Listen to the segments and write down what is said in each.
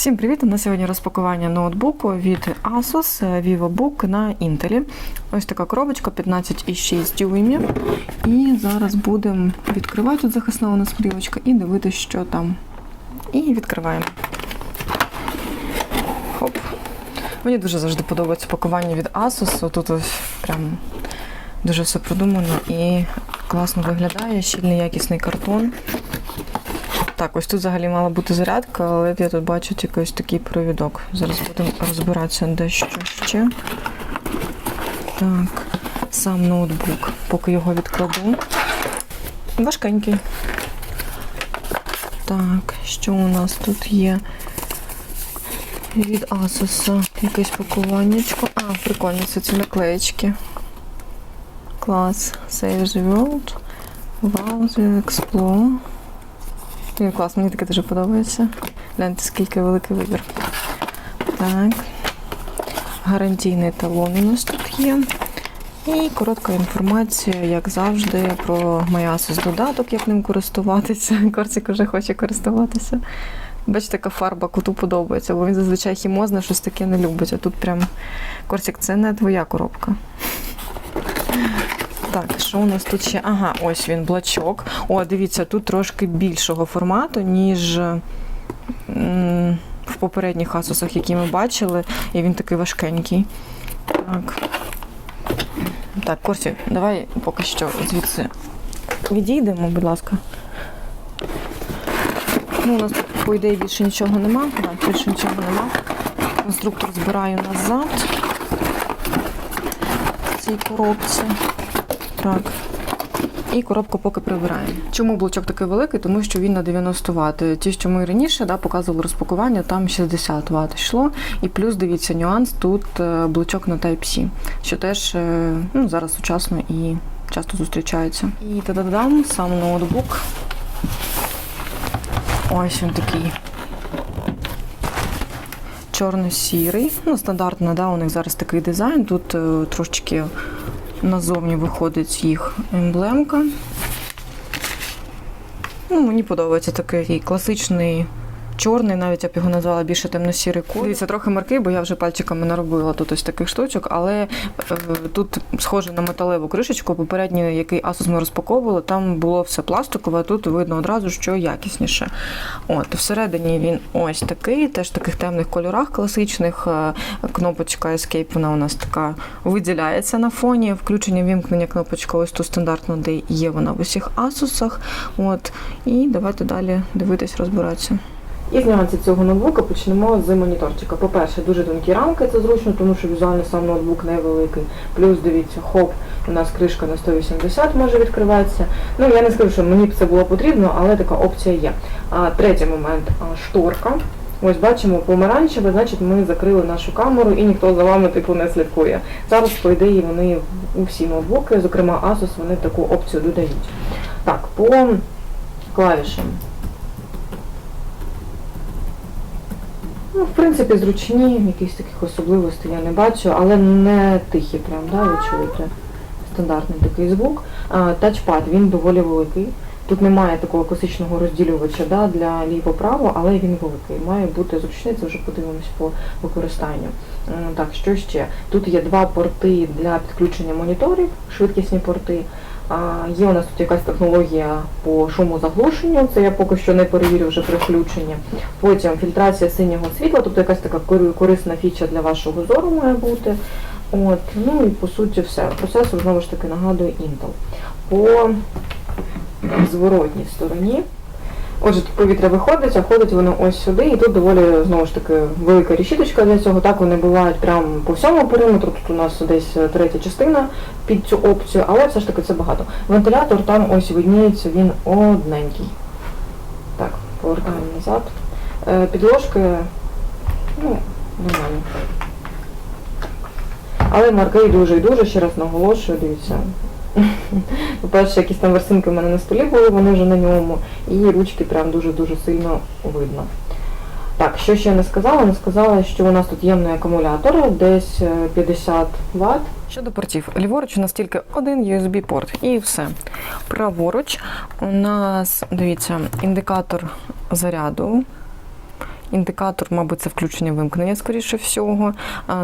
Всім привіт! У нас сьогодні розпакування ноутбуку від Asus VivoBook на Intel. Ось така коробочка 15,6 дюймів. І зараз будемо відкривати тут захисна у нас плівочка і дивитися, що там. І відкриваємо. Хоп. Мені дуже завжди подобається пакування від Asus. Тут ось прям дуже все продумано і класно виглядає. Щільний якісний картон. Так, ось тут взагалі мала бути зарядка, але я тут бачу ось такий провідок. Зараз будемо розбиратися дещо ще. Так, сам ноутбук, поки його відкладу. Важкенький. Так, що у нас тут є? Від Asus якесь пакуваннячко. А, прикольно, це ці наклеєчки. Клас. Save the world. Wow, the explore. Він клас, мені таке дуже подобається. Гляньте, скільки великий вибір. Так. Гарантійний талон у нас тут є. І коротка інформація, як завжди, про MyAsus додаток, як ним користуватися. Корцик вже хоче користуватися. Бачите, яка фарба коту подобається, бо він зазвичай хімозне, щось таке не любить. А тут прям Корсик, це не твоя коробка. Так, що у нас тут ще? Ага, ось він, блачок. О, дивіться, тут трошки більшого формату, ніж в попередніх асусах, які ми бачили, і він такий важкенький. Так. Так, Корсі, давай поки що звідси відійдемо, будь ласка. Ну, у нас по ідеї, більше нічого нема. Так, більше нічого нема. Конструктор збираю назад в цій коробці. Так. І коробку поки прибираємо. Чому блочок такий великий? Тому що він на 90 Вт. Ті, що ми раніше да, показували розпакування, там 60 Вт йшло. І плюс дивіться нюанс, тут е, блочок на Type-C, що теж е, ну, зараз сучасно і часто зустрічається. І та-да-дам, сам ноутбук. Ось він такий. Чорно-сірий. Ну, стандартно, да, у них зараз такий дизайн. Тут е, трошечки назовні виходить їх емблемка. Ну, мені подобається такий класичний чорний, навіть я б його назвала більше темно-сірий колір. Дивіться, трохи марки, бо я вже пальчиками наробила тут ось таких штучок, але е, тут схоже на металеву кришечку. Попередній, який Asus ми розпаковували, там було все пластикове, а тут видно одразу, що якісніше. От, всередині він ось такий, теж в таких темних кольорах класичних. Е, Кнопочка Escape, вона у нас така виділяється на фоні. Включення вімкнення кнопочка ось тут стандартно, де є вона в усіх Asusах. От. І давайте далі дивитись, розбиратися. І з нюансів цього ноутбука почнемо з моніторчика. По-перше, дуже тонкі рамки, це зручно, тому що візуально сам ноутбук невеликий. Плюс, дивіться, хоп, у нас кришка на 180 може відкриватися. Ну, я не скажу, що мені б це було потрібно, але така опція є. А, третій момент шторка. Ось бачимо помаранчеве, значить ми закрили нашу камеру і ніхто за вами типу не слідкує. Зараз, по ідеї, вони у всі ноутбуки, зокрема Asus, вони таку опцію додають. Так, по клавішам. Ну, в принципі, зручні, якихось таких особливостей я не бачу, але не тихі, прям, да, ви чуєте. Стандартний такий звук. Тачпад, він доволі великий. Тут немає такого класичного розділювача да, для ліво-право, але він великий. Має бути зручний, це вже подивимось по використанню. Так, що ще? Тут є два порти для підключення моніторів, швидкісні порти. Є у нас тут якась технологія по шумозаглушенню, це я поки що не перевірю вже при включенні. Потім фільтрація синього світла, тобто якась така корисна фіча для вашого зору має бути. От, ну і по суті все. Процесор знову ж таки нагадує Intel. По зворотній стороні. Отже, тут повітря виходить, а ходить воно ось сюди, і тут доволі знову ж таки велика рішіточка для цього. Так вони бувають прямо по всьому периметру. Тут у нас десь третя частина під цю опцію, але все ж таки це багато. Вентилятор там ось видніється, він одненький. Так, повертаємо назад. Е, Підложки, ну, нормально. Але марки дуже і дуже, ще раз наголошую, дивіться. По-перше, якісь там ворсинки в мене на столі були, вони вже на ньому, і ручки прям дуже-дуже сильно видно. Так, що ще не сказала? Не сказала, що у нас тут ємний акумулятор, десь е, 50 Вт. Щодо портів, ліворуч у нас тільки один USB-порт і все. Праворуч у нас, дивіться, індикатор заряду. Індикатор, мабуть, це включення вимкнення, скоріше всього.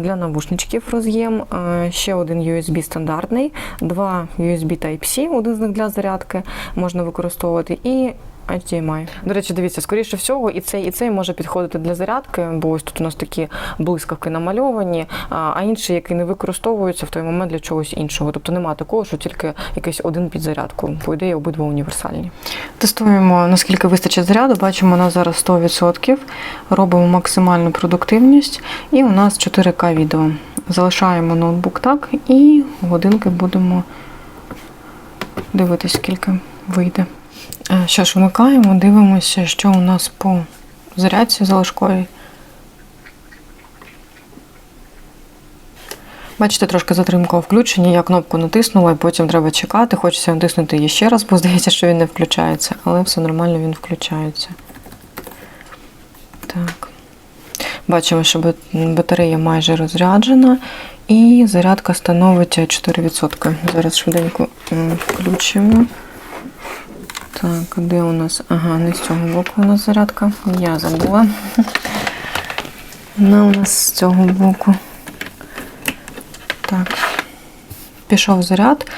Для навушничків роз'єм, ще один USB стандартний, два USB Type-C, один з них для зарядки можна використовувати, і HDMI. До речі, дивіться, скоріше всього, і цей, і цей може підходити для зарядки, бо ось тут у нас такі блискавки намальовані, а інший, який не використовується в той момент для чогось іншого. Тобто немає такого, що тільки якийсь один під зарядку. По ідеї, обидва універсальні. Тестуємо, наскільки вистачить заряду. Бачимо, у нас зараз 100%. Робимо максимальну продуктивність, і у нас 4К відео. Залишаємо ноутбук так, і годинки будемо дивитись, скільки вийде. Е, Що ж, вмикаємо, дивимося, що у нас по зарядці залишковій. Бачите, трошки затримка у включенні. Я кнопку натиснула і потім треба чекати. Хочеться натиснути її ще раз, бо здається, що він не включається, але все нормально, він включається. Так. Бачимо, що батарея майже розряджена, і зарядка становить 4%. Зараз швиденько включимо. Так, де у нас? Ага, не з цього боку у нас зарядка. Я забула. Вона у нас з цього боку. Так. Пішов заряд.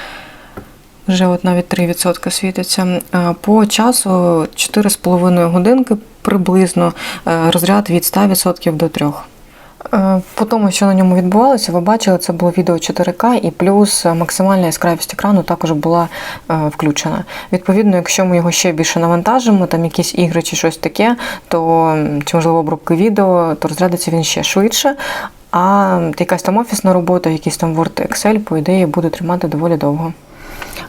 Вже от навіть 3% світиться. По часу 4,5 годинки приблизно е, розряд від 100% до 3%. Е, По тому, що на ньому відбувалося, ви бачили, це було відео 4К і плюс максимальна яскравість екрану також була е, включена. Відповідно, якщо ми його ще більше навантажимо, там якісь ігри чи щось таке, то чи можливо обробки відео, то розрядиться він ще швидше. А якась там офісна робота, якийсь там Word Excel, по ідеї, буде тримати доволі довго.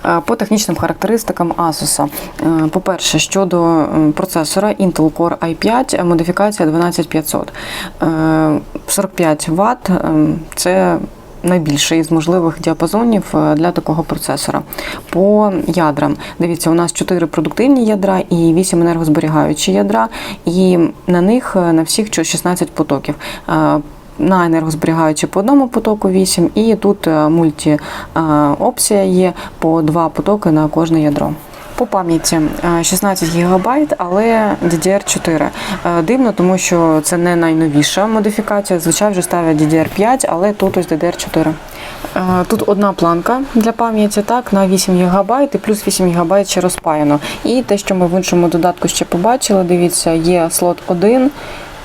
Е, По технічним характеристикам Asus. Е, По-перше, щодо е, процесора Intel Core i5, модифікація 12500. Е, 45 Вт – це найбільший із можливих діапазонів е, для такого процесора. По ядрам, дивіться, у нас 4 продуктивні ядра і 8 енергозберігаючі ядра, і на них е, на всіх 16 потоків. Е, на енергозберігаючі по одному потоку 8, і тут е, мульті е, опція є по два потоки на кожне ядро. По пам'яті е, 16 ГБ, але DDR4. Е, Дивно, тому що це не найновіша модифікація. Звичайно, вже ставлять DDR5, але тут ось DDR4. Е, Тут одна планка для пам'яті, так, на 8 ГБ і плюс 8 ГБ ще розпаяно. І те, що ми в іншому додатку ще побачили, дивіться, є слот 1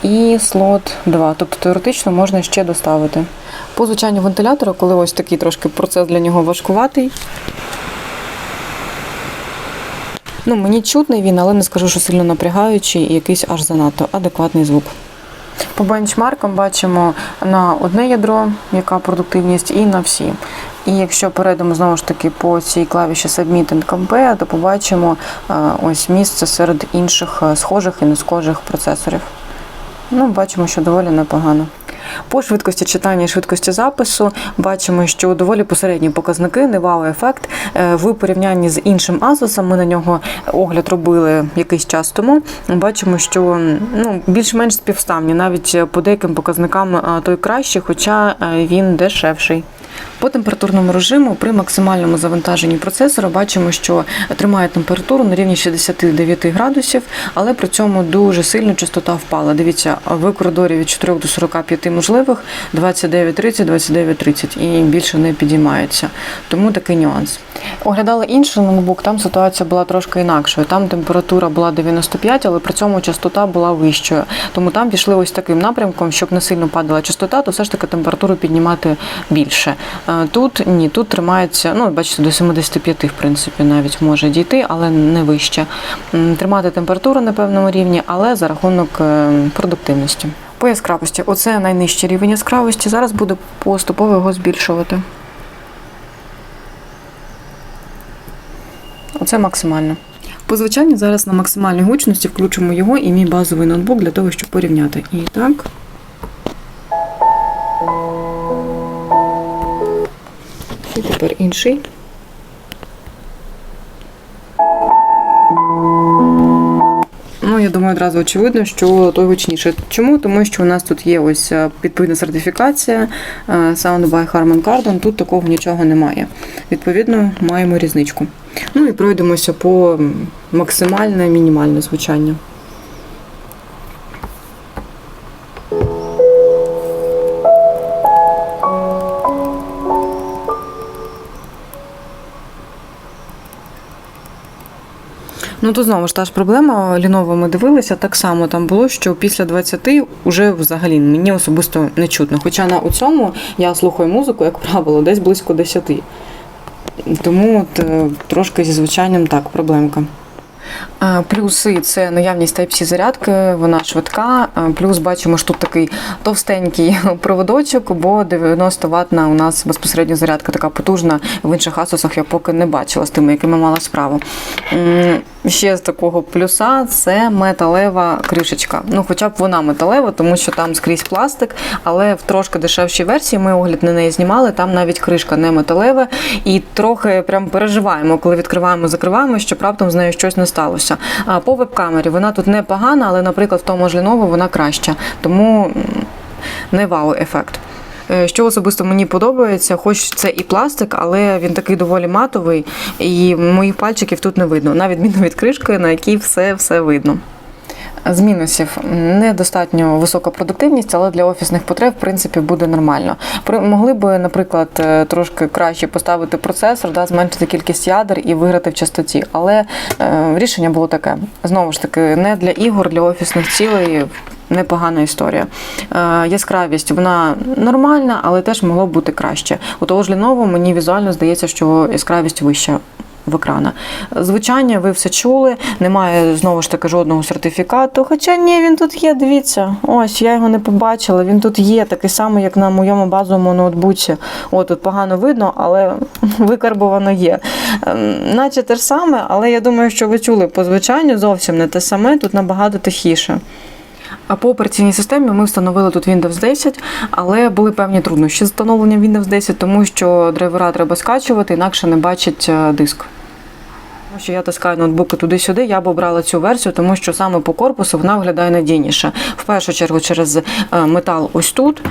і слот 2. Тобто теоретично можна ще доставити. По звучанню вентилятора, коли ось такий трошки процес для нього важкуватий. Ну, мені чутний він, але не скажу, що сильно напрягаючий і якийсь аж занадто адекватний звук. По бенчмаркам бачимо на одне ядро, яка продуктивність, і на всі. І якщо перейдемо знову ж таки по цій клавіші Submit and Compare, то побачимо е, ось місце серед інших е, схожих і не схожих процесорів. Ну, бачимо, що доволі непогано. По швидкості читання і швидкості запису бачимо, що доволі посередні показники, не вау-ефект. Е, В порівнянні з іншим Asus, ми на нього огляд робили якийсь час тому. Бачимо, що ну, більш-менш співставні, навіть по деяким показникам е, той кращий, хоча е, він дешевший. По температурному режиму при максимальному завантаженні процесора бачимо, що тримає температуру на рівні 69 градусів, але при цьому дуже сильно частота впала. Дивіться, в коридорі від 4 до 45 можливих 29-30, 29-30 і більше не підіймається. Тому такий нюанс. Оглядали інший ноутбук, там ситуація була трошки інакшою. Там температура була 95, але при цьому частота була вищою. Тому там пішли ось таким напрямком, щоб не сильно падала частота, то все ж таки температуру піднімати більше. Е, Тут ні, тут тримається, ну бачите, до 75 в принципі навіть може дійти, але не вище. Тримати температуру на певному рівні, але за рахунок е, продуктивності. По яскравості, оце найнижчий рівень яскравості. Зараз буду поступово його збільшувати. Оце максимально. По звучанню зараз на максимальній гучності включимо його і мій базовий ноутбук для того, щоб порівняти. І так. І тепер інший. Ну, я думаю, одразу очевидно, що той гучніше. Чому? Тому що у нас тут є ось е, відповідна сертифікація е, Sound by Harman Kardon, тут такого нічого немає. Відповідно, маємо різничку. Ну і пройдемося по максимальне мінімальне звучання. Ну то знову ж та ж проблема. Lenovo ми дивилися, так само там було, що після 20 вже взагалі мені особисто не чутно. Хоча на у цьому я слухаю музику, як правило, десь близько 10. Тому от, е, трошки зі звучанням так, проблемка. Плюси це наявність Type-C зарядки, вона швидка. Плюс бачимо, що тут такий товстенький проводочок, бо 90 ватна у нас безпосередньо зарядка така потужна. В інших асусах я поки не бачила з тими, якими мала справу. Ще з такого плюса це металева кришечка. Ну, хоча б вона металева, тому що там скрізь пластик, але в трошки дешевшій версії ми огляд на неї знімали. Там навіть кришка не металева, і трохи прям переживаємо, коли відкриваємо, закриваємо, щоб раптом з нею щось не сталося. А по веб-камері вона тут непогана, але, наприклад, в тому ж Lenovo вона краща. Тому не вау-ефект. Е, Що особисто мені подобається, хоч це і пластик, але він такий доволі матовий, і моїх пальчиків тут не видно, на відміну від кришки, на якій все, все видно. З мінусів недостатньо висока продуктивність, але для офісних потреб, в принципі, буде нормально. Могли би, наприклад, е, трошки краще поставити процесор, да, зменшити кількість ядер і виграти в частоті. Але е, рішення було таке: знову ж таки, не для ігор, для офісних цілей. Непогана історія. Е, яскравість вона нормальна, але теж могло бути краще. У того ж Lenovo мені візуально здається, що яскравість вища в екрана. Звучання, ви все чули, немає знову ж таки жодного сертифікату. Хоча ні, він тут є, дивіться. Ось, я його не побачила. Він тут є, такий самий, як на моєму базовому ноутбуці. О, тут погано видно, але викарбовано є. Ем, Наче те ж саме, але я думаю, що ви чули по звучанню зовсім не те саме, тут набагато тихіше. А по операційній системі ми встановили тут Windows 10, але були певні труднощі з встановленням Windows 10, тому що драйвера треба скачувати, інакше не бачить е, диск. Що я таскаю ноутбуки туди-сюди, я б обрала цю версію, тому що саме по корпусу вона виглядає надійніше. В першу чергу через е, метал ось тут.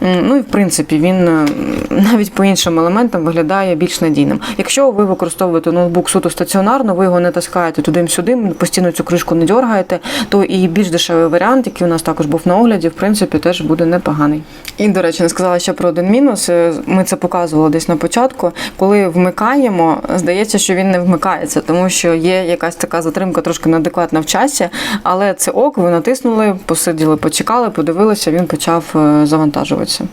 Ну і в принципі він е, навіть по іншим елементам виглядає більш надійним. Якщо ви використовуєте ноутбук суто стаціонарно, ви його не таскаєте туди-сюди, постійно цю кришку не дергаєте, то і більш дешевий варіант, який у нас також був на огляді, в принципі, теж буде непоганий. І, до речі, не сказала ще про один мінус. Е, Ми це показували десь на початку. Коли вмикаємо, здається, що він не вмикається, тому що є якась така затримка трошки неадекватна в часі, але це ок, ви натиснули, посиділи, почекали, подивилися, він почав е, завантажуватися.